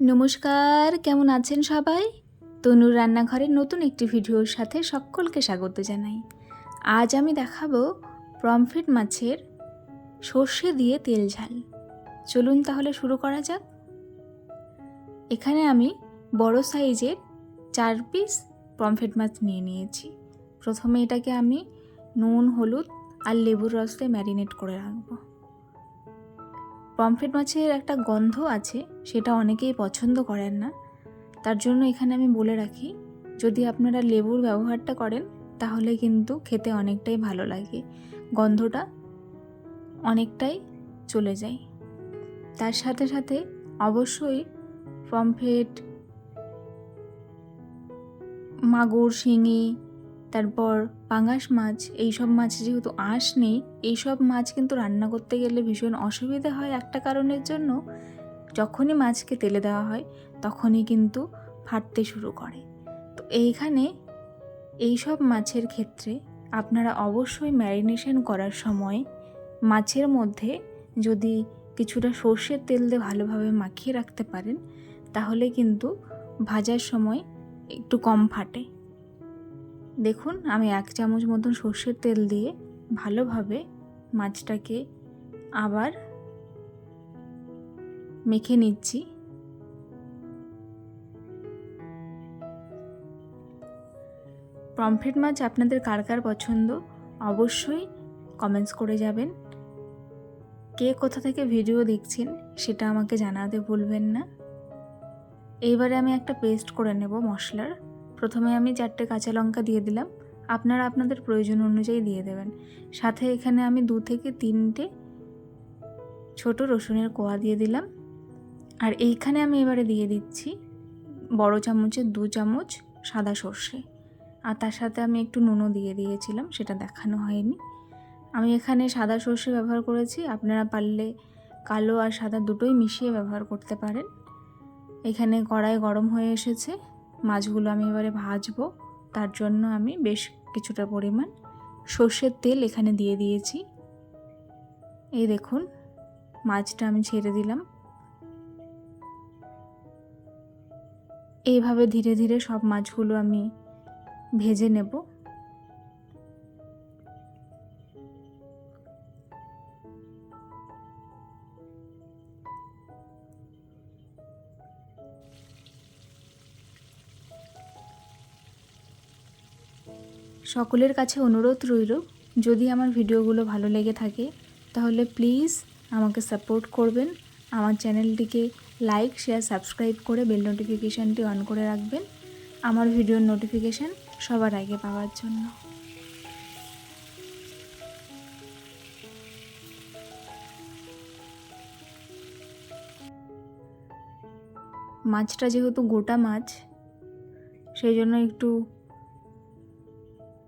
নমস্কার, কেমন আছেন সবাই? তনুর রান্নাঘরের নতুন একটি ভিডিওর সাথে সকলকে স্বাগত জানাই। আজ আমি দেখাবো প্রমফিট মাছের সর্ষে দিয়ে তেল ঝাল। চলুন তাহলে শুরু করা যাক। এখানে আমি বড় সাইজের চার পিস প্রমফিট মাছ নিয়ে নিয়েছি। প্রথমে এটাকে আমি নুন, হলুদ আর লেবুর রস দিয়ে ম্যারিনেট করে রাখব। পমফ্রেট মাছের একটা গন্ধ আছে, সেটা অনেকেই পছন্দ করেন না। তার জন্য এখানে আমি বলে রাখি, যদি আপনারা লেবুর ব্যবহারটা করেন, তাহলে কিন্তু খেতে অনেকটাই ভালো লাগে। গন্ধটা অনেকটাই চলে যায়। তার সাথে সাথে অবশ্যই পমফ্রেট, মাগুর, শিঙি তারপর পাঙাশ মাছ, এইসব মাছ যেহেতু আঁশ নেই, এইসব মাছ কিন্তু রান্না করতে গেলে ভীষণ অসুবিধা হয় একটা কারণের জন্য। যখনই মাছকে তেলে দেওয়া হয়, তখনই কিন্তু ফাটতে শুরু করে। তো এইখানে এইসব মাছের ক্ষেত্রে আপনারা অবশ্যই ম্যারিনেশন করার সময় মাছের মধ্যে যদি কিছুটা সর্ষের তেল দিয়ে ভালোভাবে মাখিয়ে রাখতে পারেন, তাহলে কিন্তু ভাজার সময় একটু কম ফাটে। দেখুন, আমি এক চামচ মতন সর্ষের তেল দিয়ে ভালোভাবে মাছটাকে আবার মেখে নিচ্ছি। পমফ্রেট মাছ আপনাদের কার কার পছন্দ অবশ্যই কমেন্টস করে যাবেন। কে কোথা থেকে ভিডিও দেখছেন সেটা আমাকে জানাতে ভুলবেন না। এইবারে আমি একটা পেস্ট করে নেব মশলার। প্রথমে আমি চারটে কাঁচা লঙ্কা দিয়ে দিলাম। আপনারা আপনাদের প্রয়োজন অনুযায়ী দিয়ে দেবেন। সাথে এখানে আমি দু থেকে তিনটে ছোট রসুনের কোয়া দিয়ে দিলাম। আর এইখানে আমি এবারে দিয়ে দিচ্ছি বড় চামচের দু চামচ সাদা সর্ষে। আর তার সাথে আমি একটু নুনও দিয়ে দিয়েছিলাম, সেটা দেখানো হয়নি। আমি এখানে সাদা সর্ষে ব্যবহার করেছি, আপনারা পারলে কালো আর সাদা দুটোই মিশিয়ে ব্যবহার করতে পারেন। এখানে কড়াই গরম হয়ে এসেছে। মাছগুলো আমি এবারে ভাজবো। তার জন্য আমি বেশ কিছুটা পরিমাণ সর্ষের তেল এখানে দিয়ে দিয়েছি। এই দেখুন, মাছটা আমি ছেড়ে দিলাম। এইভাবে ধীরে ধীরে সব মাছগুলো আমি ভেজে নেব। সকলের কাছে অনুরোধ রইল, যদি আমার ভিডিওগুলো ভালো লেগে থাকে, তাহলে প্লিজ আমাকে সাপোর্ট করবেন। আমার চ্যানেলটিকে লাইক, শেয়ার, সাবস্ক্রাইব করে বেল নোটিফিকেশানটি অন করে রাখবেন। আমার ভিডিওর নোটিফিকেশান সবার আগে পাওয়ার জন্য। মাছটা যেহেতু গোটা মাছ, সেই জন্য একটু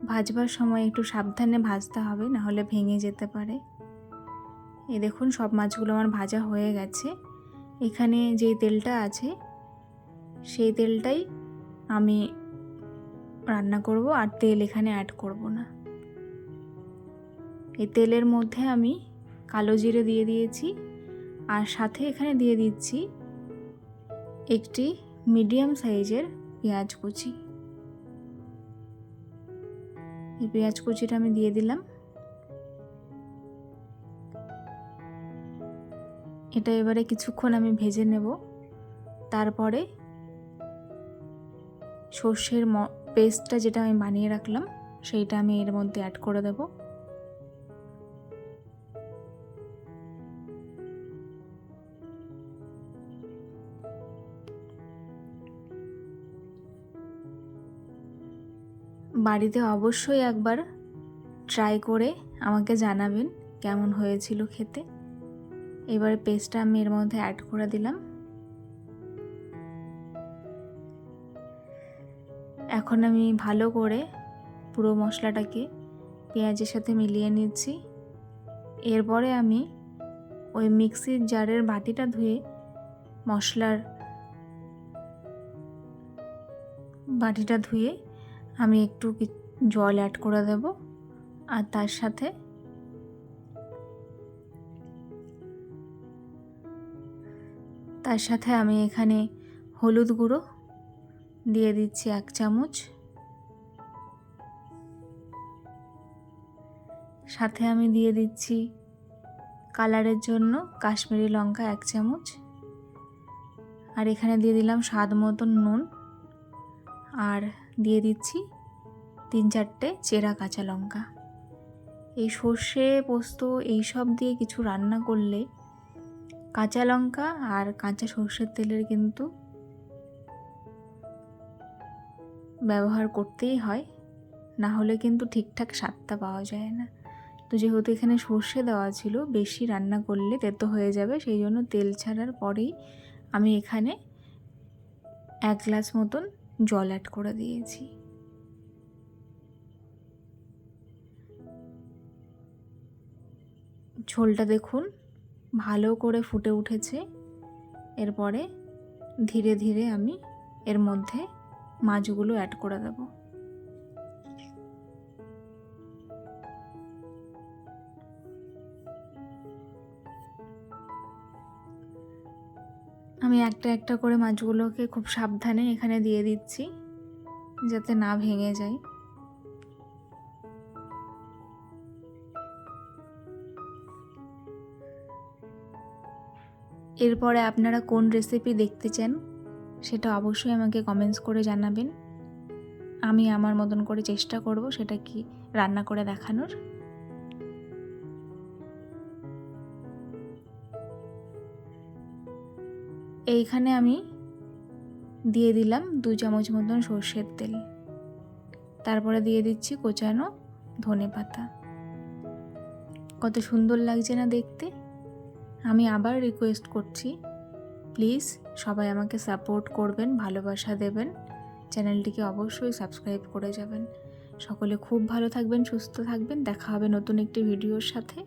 ভাজবার সময় একটু সাবধানে ভাজতে হবে, নাহলে ভেঙে যেতে পারে। এই দেখুন, সব মাছগুলো আমার ভাজা হয়ে গেছে। এখানে যে তেলটা আছে, সেই তেলটাই আমি রান্না করব আর তেল এখানে অ্যাড করব না। এই তেলের মধ্যে আমি কালো জিরে দিয়ে দিয়েছি আর সাথে এখানে দিয়ে দিচ্ছি একটি মিডিয়াম সাইজের পেঁয়াজ কুচি। এই পেঁয়াজ কুচিটা আমি দিয়ে দিলাম। এটা এবারে কিছুক্ষণ আমি ভেজে নেব। তারপরে সর্ষের পেস্টটা যেটা আমি বানিয়ে রাখলাম, সেইটা আমি এর মধ্যে অ্যাড করে দেব। বাড়িতে অবশ্যই একবার ট্রাই করে আমাকে জানাবেন কেমন হয়েছিল খেতে। এবারে পেস্টটা আমি এর মধ্যে অ্যাড করে দিলাম। এখন আমি ভালো করে পুরো মশলাটাকে পেঁয়াজের সাথে মিলিয়ে নিচ্ছি। এরপরে আমি ওই মিক্সির জারের বাটিটা ধুয়ে মশলার বাটিটা ধুয়ে আমি একটু জল অ্যাড করে দেব? আর তার সাথে তার সাথে আমি এখানে হলুদ গুঁড়ো দিয়ে দিচ্ছি এক চামচ। সাথে আমি দিয়ে দিচ্ছি কালারের জন্য কাশ্মীরি লঙ্কা এক চামচ। আর এখানে দিয়ে দিলাম স্বাদ মতন নুন। আর দিয়ে দিচ্ছি তিন চারটে চেরা কাঁচা লঙ্কা। এই সর্ষে, পোস্ত এইসব দিয়ে কিছু রান্না করলে কাঁচা লঙ্কা আর কাঁচা সর্ষের তেলের কিন্তু ব্যবহার করতেই হয়, না হলে কিন্তু ঠিকঠাক স্বাদটা পাওয়া যায় না। তো যেহেতু এখানে সর্ষে দেওয়া ছিল, বেশি রান্না করলে তেতো হয়ে যাবে, সেই জন্য তেল ছাড়ার পরেই আমি এখানে এক গ্লাস মতন জল অ্যাড করে দিয়েছি। ঝোলটা দেখুন, ভালো করে ফুটে উঠেছে। এরপরে ধীরে ধীরে আমি এর মধ্যে মাছগুলো অ্যাড করে দেব। আমি একটা একটা করে মাছগুলোকে খুব সাবধানে এখানে দিয়ে দিচ্ছি, যাতে না ভেঙে যায়। এরপরে আপনারা কোন রেসিপি দেখতে চান, সেটা অবশ্যই আমাকে কমেন্টস করে জানাবেন। আমি আমার মতন করে চেষ্টা করব সেটা কি রান্না করে দেখানোর। এইখানে আমি দিয়ে দিলাম দু চামচ মতন সর্ষের তেল। তারপরে দিয়ে দিচ্ছি কোচানো ধনে পাতা। কত সুন্দর লাগছে না দেখতে? আমি আবার রিকোয়েস্ট করছি প্লিজ সবাই আমাকে সাপোর্ট করবেন, ভালোবাসা দেবেন। চ্যানেলটিকে অবশ্যই সাবস্ক্রাইব করে যাবেন। সকলে খুব ভালো থাকবেন, সুস্থ থাকবেন। দেখা হবে নতুন একটি ভিডিওর সাথে।